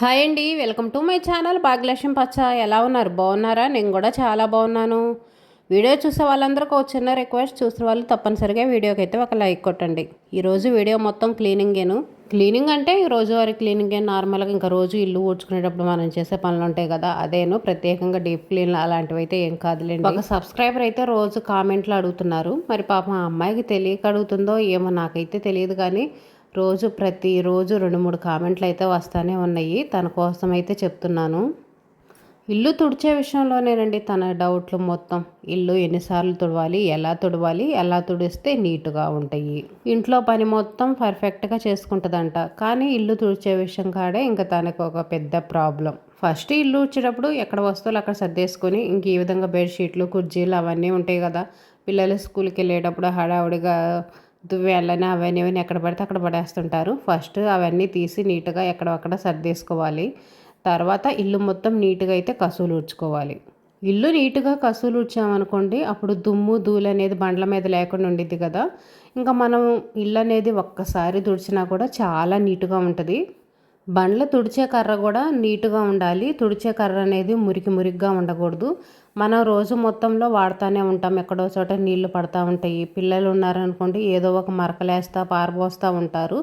Hi అండి welcome to my channel Bhagyalakshmi పచ్చ. ఎలా ఉన్నారు? బాగున్నారా? నేను కూడా చాలా బాగున్నాను. వీడియో చూసే వాళ్ళందరికీ ఒక చిన్న రిక్వెస్ట్. చూసిన వాళ్ళు తప్పనిసరిగా వీడియోకి అయితే ఒక లైక్ కొట్టండి. ఈరోజు వీడియో మొత్తం క్లీనింగేను. క్లీనింగ్ అంటే ఈ రోజువారీ క్లీనింగే నార్మల్గా ఇంకా రోజు ఇల్లు ఊడ్చుకునేటప్పుడు మనం చేసే పనులు ఉంటాయి కదా అదేను. ప్రత్యేకంగా డీప్ క్లీన్ అలాంటివి అయితే ఏం కాదులేండి. ఒక సబ్స్క్రైబర్ అయితే రోజు కామెంట్లు అడుగుతున్నారు. మరి పాపం ఆ అమ్మాయికి తెలియక అడుగుతుందో ఏమో నాకైతే తెలియదు కానీ రోజు ప్రతిరోజు రెండు మూడు కామెంట్లు అయితే వస్తూనే ఉన్నాయి. తన కోసం అయితే చెప్తున్నాను. ఇల్లు తుడిచే విషయంలోనేనండి తన డౌట్లు మొత్తం. ఇల్లు ఎన్నిసార్లు తుడవాలి ఎలా తుడవాలి ఎలా తుడిస్తే నీట్గా ఉంటాయి. ఇంట్లో పని మొత్తం పర్ఫెక్ట్గా చేసుకుంటుందంట. కానీ ఇల్లు తుడిచే విషయం కాడే ఇంకా తనకు ఒక పెద్ద ప్రాబ్లం. ఫస్ట్ ఇల్లు వచ్చేటప్పుడు ఎక్కడ వస్తువులు అక్కడ సర్దేసుకొని ఇంక ఈ విధంగా బెడ్షీట్లు కుర్చీలు అవన్నీ ఉంటాయి కదా. పిల్లలు స్కూల్కి వెళ్ళేటప్పుడు హడావుడిగా దువ్వేళ్ళని అవన్నీ ఇవన్నీ ఎక్కడ పడితే అక్కడ పడేస్తుంటారు. ఫస్ట్ అవన్నీ తీసి నీట్గా ఎక్కడక్కడ సర్దేసుకోవాలి. తర్వాత ఇల్లు మొత్తం నీట్గా అయితే కసువులు ఊడ్చుకోవాలి. ఇల్లు నీట్గా కసువులు ఊడ్చామనుకోండి అప్పుడు దుమ్ము ధూళి అనేది బండ్ల మీద లేకుండా ఉండిద్ది కదా. ఇంకా మనం ఇల్లు అనేది ఒక్కసారి తుడిచినా కూడా చాలా నీట్గా ఉంటుంది. బండ్ల తుడిచే కర్ర కూడా నీట్గా ఉండాలి. తుడిచే కర్ర అనేది మురికి మురికిగా ఉండకూడదు. మనం రోజు మొత్తంలో వాడుతూనే ఉంటాం. ఎక్కడో చోట నీళ్ళు పడతా ఉంటాయి. పిల్లలు ఉన్నారనుకోండి ఏదో ఒక మరకలేస్తా పారబోస్తూ ఉంటారు.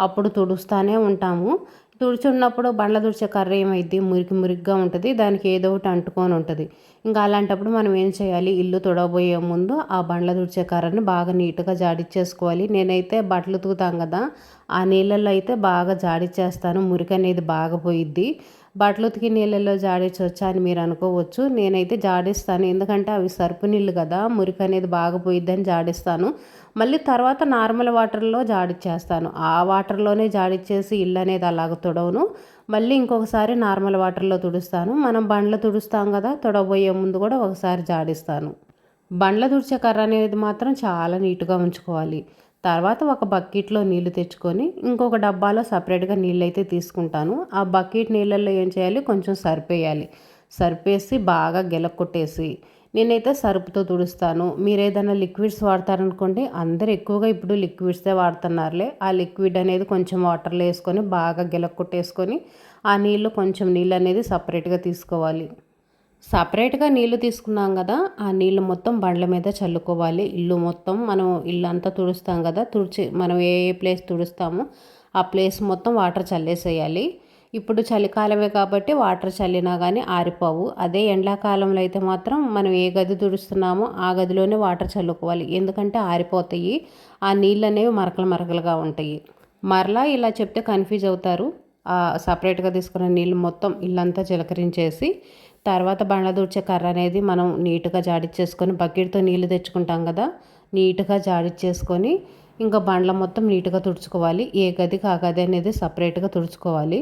అప్పుడు తుడుస్తూనే ఉంటాము. తుడుచున్నప్పుడు బండ్ల తుడిచే కర్ర ఏమైద్ది? మురికి మురికిగా ఉంటుంది. దానికి ఏదో ఒకటి అంటుకొని ఉంటుంది. ఇంకా అలాంటప్పుడు మనం ఏం చేయాలి? ఇల్లు తుడబోయే ముందు ఆ బండ్ల తుడిచే కర్రని బాగా నీట్గా జాడిచ్చేసుకోవాలి. నేనైతే బట్టలు తూతాం కదా ఆ నీళ్ళల్లో అయితే బాగా జాడిచ్చేస్తాను. మురికి అనేది బాగా పోయిద్ది. బట్టలు ఉతికి నీళ్ళల్లో జాడించవచ్చా అని మీరు అనుకోవచ్చు. నేనైతే జాడిస్తాను. ఎందుకంటే అవి సరుపు నీళ్ళు కదా మురికి అనేది బాగా పోయిద్దని జాడిస్తాను. మళ్ళీ తర్వాత నార్మల్ వాటర్లో జాడిచ్చేస్తాను ఆ వాటర్లోనే జాడిచ్చేసి ఇల్లు అనేది అలాగ తుడవను. మళ్ళీ ఇంకొకసారి నార్మల్ వాటర్లో తుడుస్తాను. మనం బండ్లు తుడుస్తాం కదా తుడబోయే ముందు కూడా ఒకసారి జాడిస్తాను. బండ్ల తుడిచే కర్ర అనేది మాత్రం చాలా నీట్గా ఉంచుకోవాలి. తర్వాత ఒక బకెట్లో నీళ్ళు తెచ్చుకొని ఇంకొక డబ్బాలో సపరేట్గా నీళ్ళు అయితే తీసుకుంటాను. ఆ బకెట్ నీళ్ళల్లో ఏం చేయాలి? కొంచెం సరిపోయాలి. సరిపేసి బాగా గెలక్కొట్టేసి నేనైతే సరుపుతో తుడుస్తాను. మీరు ఏదైనా లిక్విడ్స్ వాడతారనుకోండి అందరు ఎక్కువగా ఇప్పుడు లిక్విడ్సే వాడుతున్నారులే. ఆ లిక్విడ్ అనేది కొంచెం వాటర్లో వేసుకొని బాగా గెలక్కొట్టేసుకొని ఆ నీళ్ళు కొంచెం నీళ్ళు అనేది సపరేట్గా తీసుకోవాలి. సపరేట్గా నీళ్ళు తీసుకున్నాం కదా ఆ నీళ్ళు మొత్తం బండ్ల మీద చల్లుకోవాలి. ఇల్లు మొత్తం మనం ఇల్లు అంతా తుడుస్తాం కదా తుడిచి మనం ఏ ఏ ప్లేస్ తుడుస్తామో ఆ ప్లేస్ మొత్తం వాటర్ చల్లేసేయాలి. ఇప్పుడు చలికాలమే కాబట్టి వాటర్ చల్లినా కానీ ఆరిపోవు. అదే ఎండాకాలంలో అయితే మాత్రం మనం ఏ గది తుడుస్తున్నామో ఆ గదిలోనే వాటర్ చల్లుకోవాలి. ఎందుకంటే ఆరిపోతాయి. ఆ నీళ్ళు అనేవి మరకలు మరకలుగా ఉంటాయి. మరలా ఇలా చెప్తే కన్ఫ్యూజ్ అవుతారు. సపరేట్గా తీసుకున్న నీళ్ళు మొత్తం ఇల్లంతా చిలకరించేసి తర్వాత బండదూడ్చే కర్ర అనేది మనం నీట్గా జాడిచ్చేసుకొని బకెట్తో నీళ్ళు తెచ్చుకుంటాం కదా నీట్గా జాడిచ్చేసుకొని ఇంకా బండ్ల మొత్తం నీట్గా తుడుచుకోవాలి. ఏ గది ఆ గది అనేది సపరేట్గా తుడుచుకోవాలి.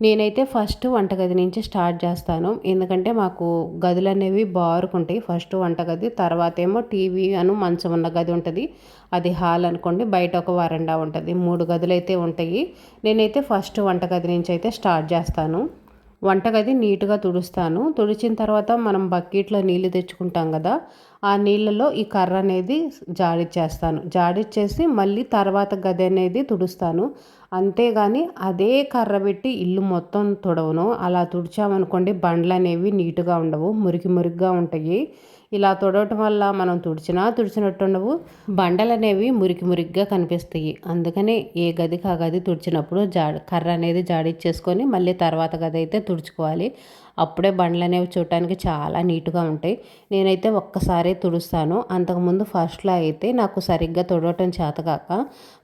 నేనైతే ఫస్ట్ వంటగది నుంచి స్టార్ట్ చేస్తాను. ఎందుకంటే మాకు గదులు అనేవి బారుకుంటాయి ఫస్ట్ వంటగది తర్వాత ఏమో టీవీ అను మంచం ఉన్న గది ఉంటుంది. అది హాల్ అనుకోండి బయట ఒక వరండా ఉంటుంది. మూడు గదులు అయితే ఉంటాయి. నేనైతే ఫస్ట్ వంటగది నుంచి అయితే స్టార్ట్ చేస్తాను. వంటగది నీట్గా తుడుస్తాను. తుడిచిన తర్వాత మనం బకెట్లో నీళ్ళు తెచ్చుకుంటాం కదా ఆ నీళ్ళలో ఈ కర్ర అనేది జాడిచ్చేస్తాను. జాడిచ్చేసి మళ్ళీ తర్వాత గది అనేది తుడుస్తాను. అంతేగాని అదే కర్ర పెట్టి ఇల్లు మొత్తం తుడవను. అలా తుడిచామనుకోండి బండ్లు అనేవి నీట్గా ఉండవు మురికి మురికిగా ఉంటాయి. ఇలా తుడవటం వల్ల మనం తుడిచినా తుడిచినట్టు ఉండవు. బండలు అనేవి మురికి మురికిగా కనిపిస్తాయి. అందుకనే ఏ గదికి ఆ గది తుడిచినప్పుడు జాడ కర్ర అనేది జాడిచ్చేసుకొని మళ్ళీ తర్వాత గది అయితే తుడుచుకోవాలి. అప్పుడే బండ్లు అనేవి చూడటానికి చాలా నీట్గా ఉంటాయి. నేనైతే ఒక్కసారే తుడుస్తాను. అంతకుముందు ఫస్ట్లో అయితే నాకు సరిగ్గా తుడవటం చేతకాక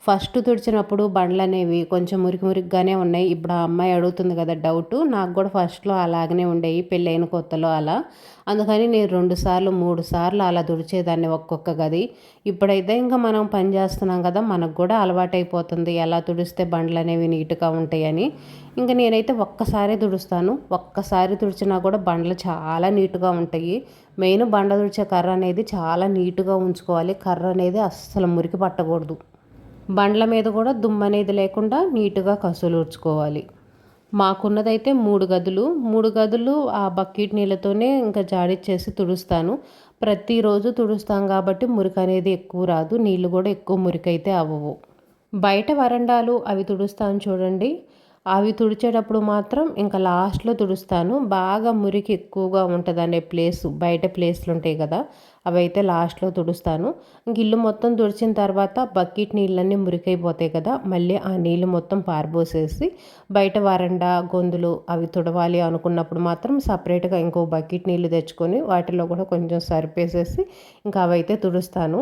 ఫస్ట్ తుడిచినప్పుడు బండ్లు అనేవి కొంచెం మురికి మురికిగానే ఉన్నాయి. ఇప్పుడు ఆ అమ్మాయి అడుగుతుంది కదా డౌట్ నాకు కూడా ఫస్ట్లో అలాగనే ఉండేవి పెళ్ళైన కొత్తలో అలా. అందుకని నేను రెండు సార్లు మూడు సార్లు అలా తుడిచేదాన్ని ఒక్కొక్క గది. ఇప్పుడైతే ఇంకా మనం పని చేస్తున్నాం కదా మనకు కూడా అలవాటైపోతుంది ఎలా తుడిస్తే బండ్లు అనేవి నీట్గా ఉంటాయని. ఇంకా నేనైతే ఒక్కసారి తుడుస్తాను. ఒక్కసారి తుడిచినా కూడా బండ్లు చాలా నీట్గా ఉంటాయి. మెయిన్ బండ తుడిచే కర్ర అనేది చాలా నీట్గా ఉంచుకోవాలి. కర్ర అనేది అస్సలు మురికి పట్టకూడదు. బండ్ల మీద కూడా దుమ్ము అనేది లేకుండా నీట్గా కసులు ఊడ్చుకోవాలి. మాకున్నదైతే మూడు గదులు. మూడు గదులు ఆ బకెట్ నీళ్ళతోనే ఇంకా జాడిచ్చేసి తుడుస్తాను. ప్రతిరోజు తుడుస్తాం కాబట్టి మురికి అనేది ఎక్కువ రాదు. నీళ్ళు కూడా ఎక్కువ మురికైతే అవ్వవు. బయట వరండాలు అవి తుడుస్తాను చూడండి. అవి తుడిచేటప్పుడు మాత్రం ఇంకా లాస్ట్లో తుడుస్తాను. బాగా మురికి ఎక్కువగా ఉంటుంది అనే ప్లేస్ బయట ప్లేస్లు ఉంటాయి కదా అవి అయితే లాస్ట్లో తుడుస్తాను. ఇంక ఇల్లు మొత్తం తుడిచిన తర్వాత బకెట్ నీళ్ళన్నీ మురికైపోతాయి కదా మళ్ళీ ఆ నీళ్ళు మొత్తం పారబోసేసి బయట వరండా గొంతులు అవి తుడవాలి అనుకున్నప్పుడు మాత్రం సపరేట్గా ఇంకో బకెట్ నీళ్ళు తెచ్చుకొని వాటిలో కూడా కొంచెం సరిపేసేసి ఇంకా అవైతే తుడుస్తాను.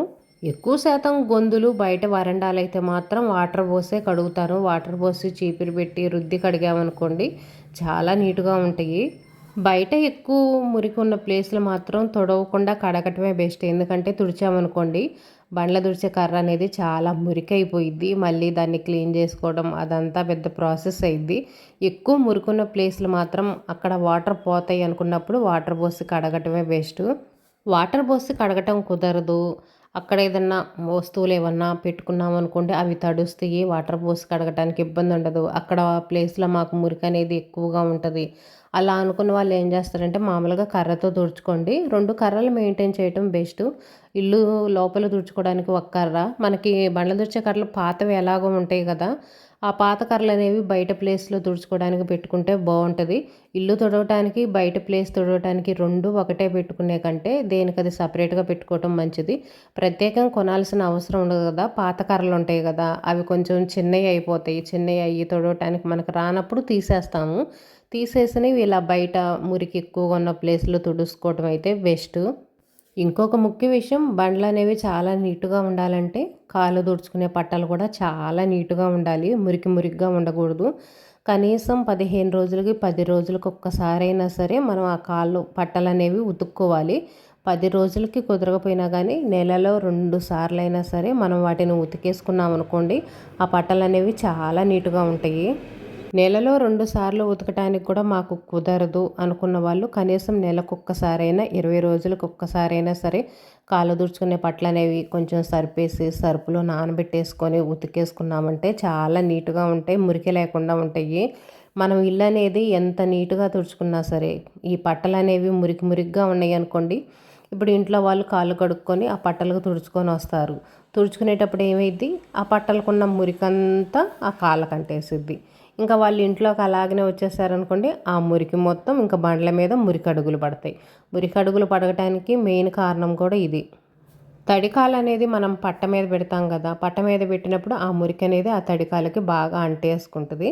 ఎక్కువ శాతం గొంతులు బయట వరండాలు అయితే మాత్రం వాటర్ పోసే కడుగుతాను వాటర్ పోసి చీపిరి పెట్టి రుద్ది కడిగామనుకోండి చాలా నీట్గా ఉంటాయి. బయట ఎక్కువ మురికి ఉన్న ప్లేస్లు మాత్రం తొడవకుండా కడగటమే బెస్ట్. ఎందుకంటే తుడిచామనుకోండి బండ్ల తుడిచే కర్ర అనేది చాలా మురికైపోయిద్ది. మళ్ళీ దాన్ని క్లీన్ చేసుకోవడం అదంతా పెద్ద ప్రాసెస్ అయింది ఎక్కువ మురికున్న ప్లేస్లు మాత్రం అక్కడ వాటర్ పోతాయి అనుకున్నప్పుడు వాటర్ పోసి కడగటమే బెస్ట్. వాటర్ పోసి కడగటం కుదరదు. అక్కడ ఏదన్నా వస్తువులు ఏమన్నా పెట్టుకున్నాం అనుకోండి అవి తడుస్తాయి వాటర్ పోసి కడగటానికి ఇబ్బంది ఉండదు. అక్కడ ప్లేస్లో మాకు మురికి అనేది ఎక్కువగా ఉంటుంది. అలా అనుకున్న వాళ్ళు ఏం చేస్తారంటే మామూలుగా కర్రతో తుడుచుకోండి. రెండు కర్రలు మెయింటైన్ చేయటం బెస్ట్. ఇల్లు లోపల తుడుచుకోవడానికి ఒక కర్ర. మనకి బండ్ల తుడిచే కర్రలు పాతవి ఎలాగో ఉంటాయి కదా ఆ పాత కర్రలు అనేవి బయట ప్లేస్లో తుడుచుకోవడానికి పెట్టుకుంటే బాగుంటుంది. ఇల్లు తుడవటానికి బయట ప్లేస్ తుడవటానికి రెండు ఒకటే పెట్టుకునే కంటే దేనికి అది సపరేట్గా పెట్టుకోవటం మంచిది. ప్రత్యేకంగా కొనాల్సిన అవసరం ఉండదు కదా పాత కర్రలు ఉంటాయి కదా అవి కొంచెం చిన్నవి అయిపోతాయి. చిన్నవి అయ్యి తుడవటానికి మనకు రానప్పుడు తీసేస్తాము. తీసేసినవి ఇలా బయట మురికి ఎక్కువగా ఉన్న ప్లేస్లో తుడుచుకోవటం అయితే బెస్ట్. ఇంకొక ముఖ్య విషయం బండ్లు అనేవి చాలా నీట్గా ఉండాలంటే కాళ్ళు తుడుచుకునే పట్టాలు కూడా చాలా నీట్గా ఉండాలి. మురికి మురికిగా ఉండకూడదు. కనీసం పదిహేను రోజులకి పది రోజులకి ఒక్కసారైనా సరే మనం ఆ కాళ్ళు పట్టలు అనేవి ఉతుక్కోవాలి. పది రోజులకి కుదరకపోయినా కానీ నెలలో రెండు సార్లు అయినా సరే మనం వాటిని ఉతికేసుకున్నాం అనుకోండి ఆ పట్టలు అనేవి చాలా నీట్గా ఉంటాయి. నెలలో రెండు సార్లు ఉతకటానికి కూడా మాకు కుదరదు అనుకున్న వాళ్ళు కనీసం నెలకు ఒక్కసారైనా ఇరవై రోజులకు ఒక్కసారైనా సరే కాళ్ళు దుడుచుకునే పట్లు అనేవి కొంచెం సరిపేసి సరుపులో నానబెట్టేసుకొని ఉతికేసుకున్నామంటే చాలా నీట్గా ఉంటాయి మురికి లేకుండా ఉంటాయి. మనం ఇల్లు అనేది ఎంత నీట్గా తుడుచుకున్నా సరే ఈ పట్టలు అనేవి మురికి మురికిగా ఉన్నాయి అనుకోండి ఇప్పుడు ఇంట్లో వాళ్ళు కాళ్ళు కడుక్కొని ఆ పట్టలకు తుడుచుకొని వస్తారు. తుడుచుకునేటప్పుడు ఏమైద్ది? ఆ పట్టలకున్న మురికంతా ఆ కాళ్ళకంటేసిద్ది. ఇంకా వాళ్ళు ఇంట్లోకి అలాగనే వచ్చేసారనుకోండి ఆ మురికి మొత్తం ఇంకా బండ్ల మీద మురికి అడుగులు పడతాయి. మురికి అడుగులు పడగటానికి మెయిన్ కారణం కూడా ఇది. తడికాలు అనేది మనం పట్ట మీద పెడతాం కదా పట్ట మీద పెట్టినప్పుడు ఆ మురికి అనేది ఆ తడికాలకి బాగా అంటేసుకుంటుంది.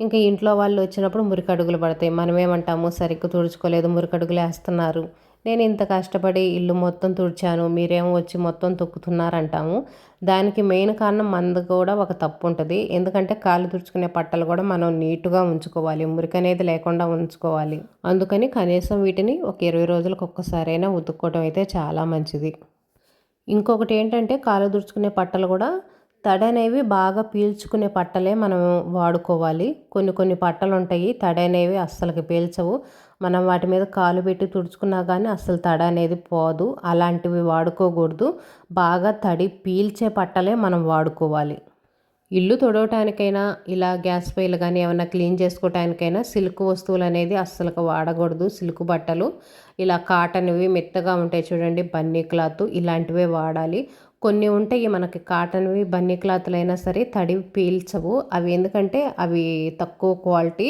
ఇంకా ఇంట్లో వాళ్ళు వచ్చినప్పుడు మురికి అడుగులు పడతాయి. మనం ఏమంటాము సరిగ్గా తుడుచుకోలేదు మురికి అడుగులు వేస్తున్నారు నేను ఇంత కష్టపడి ఇల్లు మొత్తం తుడిచాను మీరేమో వచ్చి మొత్తం తొక్కుతున్నారంటాము. దానికి మెయిన్ కారణం మందు కూడా ఒక తప్పు ఉంటుంది ఎందుకంటే కాలు తుడుచుకునే పట్టలు కూడా మనం నీట్గా ఉంచుకోవాలి మురికి అనేది లేకుండా ఉంచుకోవాలి. అందుకని కనీసం వీటిని ఒక ఇరవై రోజులకు ఒక్కసారైనా ఉతుక్కోవడం అయితే చాలా మంచిది. ఇంకొకటి ఏంటంటే కాలు తుడుచుకునే పట్టలు కూడా తడి అనేవి బాగా పీల్చుకునే పట్టలే మనం వాడుకోవాలి. కొన్ని కొన్ని పట్టలు ఉంటాయి తడి అనేవి అస్సలకి పీల్చవు. మనం వాటి మీద కాలు పెట్టి తుడుచుకున్నా కానీ అసలు తడి అనేది పోదు. అలాంటివి వాడుకోకూడదు. బాగా తడి పీల్చే పట్టలే మనం వాడుకోవాలి. ఇల్లు తొడవటానికైనా ఇలా గ్యాస్ పైలు కానీ ఏమైనా క్లీన్ చేసుకోవటానికైనా సిల్క్ వస్తువులు అనేది అస్సలు వాడకూడదు. సిల్క్ బట్టలు ఇలా కాటన్వి మెత్తగా ఉంటాయి చూడండి బన్నీ క్లాత్ ఇలాంటివే వాడాలి. కొన్ని ఉంటాయి మనకి కాటన్వి బన్నీ క్లాత్లు అయినా సరే తడి పీల్చవు. అవి ఎందుకంటే అవి తక్కువ క్వాలిటీ.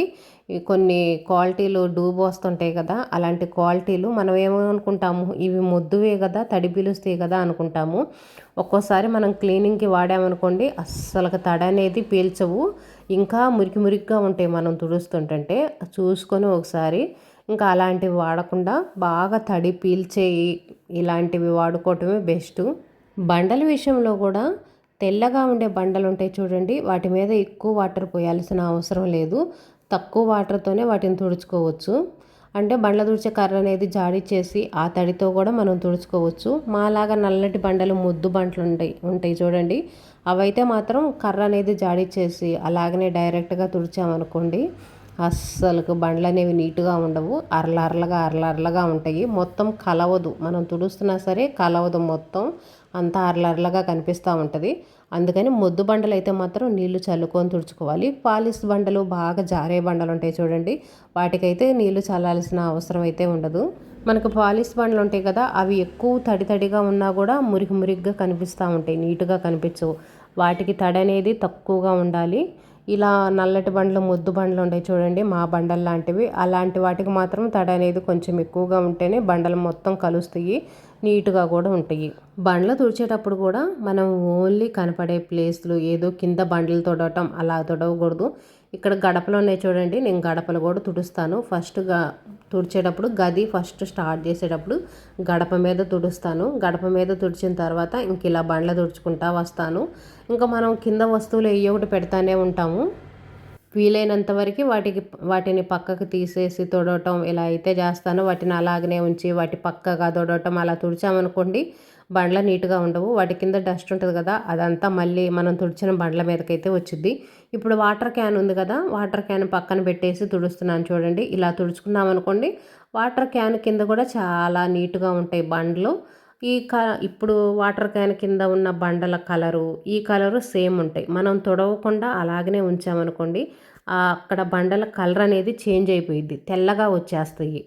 కొన్ని క్వాలిటీలు డూబ్ వస్తుంటాయి కదా అలాంటి క్వాలిటీలు మనం ఏమనుకుంటాము? ఇవి మొద్దువే కదా తడి పీలుస్తాయి కదా అనుకుంటాము. ఒక్కోసారి మనం క్లీనింగ్కి వాడామనుకోండి అస్సలు తడి అనేది పీల్చవు. ఇంకా మురికి మురికిగా ఉంటాయి మనం తుడుస్తుంటే చూసుకొని ఒకసారి ఇంకా అలాంటివి వాడకుండా బాగా తడి పీల్చే ఇలాంటివి వాడుకోవటమే బెస్ట్. బండల విషయంలో కూడా తెల్లగా ఉండే బండలు ఉంటాయి చూడండి. వాటి మీద ఎక్కువ వాటర్ పోయాల్సిన అవసరం లేదు. తక్కువ వాటర్తోనే వాటిని తుడుచుకోవచ్చు. అంటే బండ్ల తుడిచే కర్ర అనేది జాడి చేసి ఆ తడితో కూడా మనం తుడుచుకోవచ్చు. మాలాగా నల్లటి బండలు ముద్దు బంటలు ఉంటాయి ఉంటాయి చూడండి. అవైతే మాత్రం కర్ర అనేది జాడి చేసి అలాగనే డైరెక్ట్గా తుడిచామనుకోండి అస్సలు బండ్లు అనేవి నీట్గా ఉండవు. అరలర్లగా అరలర్లగా ఉంటాయి. మొత్తం కలవదు. మనం తుడుస్తున్నా సరే కలవదు మొత్తం. అంతా అరలర్లగా కనిపిస్తూ ఉంటుంది. అందుకని మొద్దు బండలు అయితే మాత్రం నీళ్ళు చల్లుకొని తుడుచుకోవాలి. పాలిస్ బండలు బాగా జారే బండలు ఉంటాయి చూడండి. వాటికైతే నీళ్ళు చల్లాల్సిన అవసరం అయితే ఉండదు. మనకు పాలిస్ బండ్లు ఉంటాయి కదా అవి ఎక్కువ తడి తడిగా ఉన్నా కూడా మురికి మురికిగా కనిపిస్తూ ఉంటాయి. నీట్గా కనిపించవు. వాటికి తడి అనేది తక్కువగా ఉండాలి. ఇలా నల్లటి బండ్లు ముద్దు బండ్లు ఉంటాయి చూడండి మా బండలు లాంటివి. అలాంటి వాటికి మాత్రం తడి అనేది కొంచెం ఎక్కువగా ఉంటేనే బండలు మొత్తం కలుస్తాయి నీట్గా కూడా ఉంటాయి. బండ్లు తుడిచేటప్పుడు కూడా మనం ఓన్లీ కనపడే ప్లేస్లు ఏదో కింద బండ్లు తొడవటం అలా తొడవకూడదు. ఇక్కడ గడపలు ఉన్నాయి చూడండి నేను గడపలు కూడా తుడుస్తాను. ఫస్ట్ తుడిచేటప్పుడు గది ఫస్ట్ స్టార్ట్ చేసేటప్పుడు గడప మీద తుడుస్తాను. గడప మీద తుడిచిన తర్వాత ఇంక ఇలా బండ్ల తుడుచుకుంటా వస్తాను. ఇంకా మనం కింద వస్తువులు ఏ ఒకటి పెడతానే ఉంటాము. వీలైనంత వరకు వాటికి వాటిని పక్కకు తీసేసి తొడవటం ఇలా అయితే చేస్తాను. వాటిని అలాగనే ఉంచి వాటి పక్కగా తొడవటం అలా తుడిచామనుకోండి బండ్ల నీట్గా ఉండవు. వాటి కింద డస్ట్ ఉంటుంది కదా అదంతా మళ్ళీ మనం తుడిచిన బండ్ల మీదకైతే వచ్చింది ఇప్పుడు వాటర్ క్యాన్ ఉంది కదా వాటర్ క్యాన్ పక్కన పెట్టేసి తుడుస్తున్నాను చూడండి. ఇలా తుడుచుకున్నాం అనుకోండి వాటర్ క్యాన్ కింద కూడా చాలా నీట్గా ఉంటాయి బండ్లు. ఈ క ఇప్పుడు వాటర్ క్యాన్ కింద ఉన్న బండల కలరు ఈ కలరు సేమ్ ఉంటాయి. మనం తొడవకుండా అలాగనే ఉంచామనుకోండి అక్కడ బండల కలర్ అనేది చేంజ్ అయిపోయింది తెల్లగా వచ్చేస్తాయి.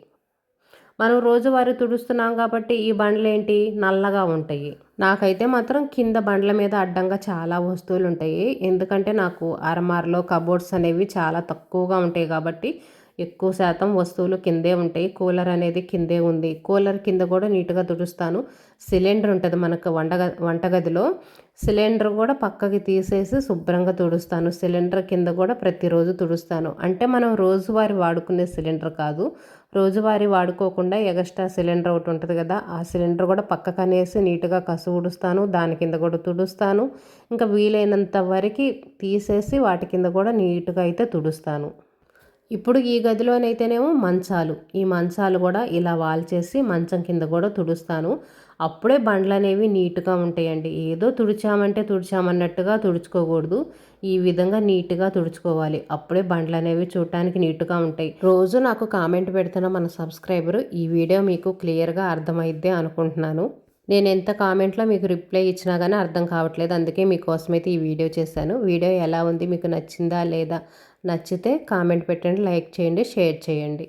మనం రోజువారీ తుడుస్తున్నాం కాబట్టి ఈ బండ్లు ఏంటి నల్లగా ఉంటాయి. నాకైతే మాత్రం కింద బండ్ల మీద అడ్డంగా చాలా వస్తువులు ఉంటాయి ఎందుకంటే నాకు అరమార్లో కబోర్డ్స్ అనేవి చాలా తక్కువగా ఉంటాయి కాబట్టి ఎక్కువ శాతం వస్తువులు కిందే ఉంటాయి. కూలర్ అనేది కిందే ఉంది. కూలర్ కింద కూడా నీట్గా తుడుస్తాను. సిలిండర్ ఉంటుంది మనకు వంటగ వంటగదిలో. సిలిండర్ కూడా పక్కకి తీసేసి శుభ్రంగా తుడుస్తాను. సిలిండర్ కింద కూడా ప్రతిరోజు తుడుస్తాను. అంటే మనం రోజువారి వాడుకునే సిలిండర్ కాదు. రోజువారీ వాడుకోకుండా ఎగస్ట్రా సిలిండర్ ఒకటి ఉంటుంది కదా ఆ సిలిండర్ కూడా పక్కకు అనేసి నీట్గా కసు ఉడుస్తాను దాని కింద కూడా తుడుస్తాను. ఇంకా వీలైనంత వరకు తీసేసి వాటి కింద కూడా నీట్గా అయితే తుడుస్తాను. ఇప్పుడు ఈ గదిలోనైతేనేమో మంచాలు. ఈ మంచాలు కూడా ఇలా వాల్చేసి మంచం కింద కూడా తుడుస్తాను. అప్పుడే బండ్లు అనేవి నీట్గా ఉంటాయండి. ఏదో తుడిచామంటే తుడిచామన్నట్టుగా తుడుచుకోకూడదు. ఈ విధంగా నీట్గా తుడుచుకోవాలి. అప్పుడే బండ్లు అనేవి చూడటానికి నీట్గా ఉంటాయి. రోజు నాకు కామెంట్ పెడుతున్న మన సబ్స్క్రైబర్ ఈ వీడియో మీకు క్లియర్గా అర్థమైద్దే అనుకుంటున్నాను. నేను ఎంత కామెంట్లో మీకు రిప్లై ఇచ్చినా కానీ అర్థం కావట్లేదు. అందుకే మీకోసమైతే ఈ వీడియో చేశాను. వీడియో ఎలా ఉంది? మీకు నచ్చిందా లేదా? నచ్చితే కామెంట్ పెట్టండి లైక్ చేయండి షేర్ చేయండి.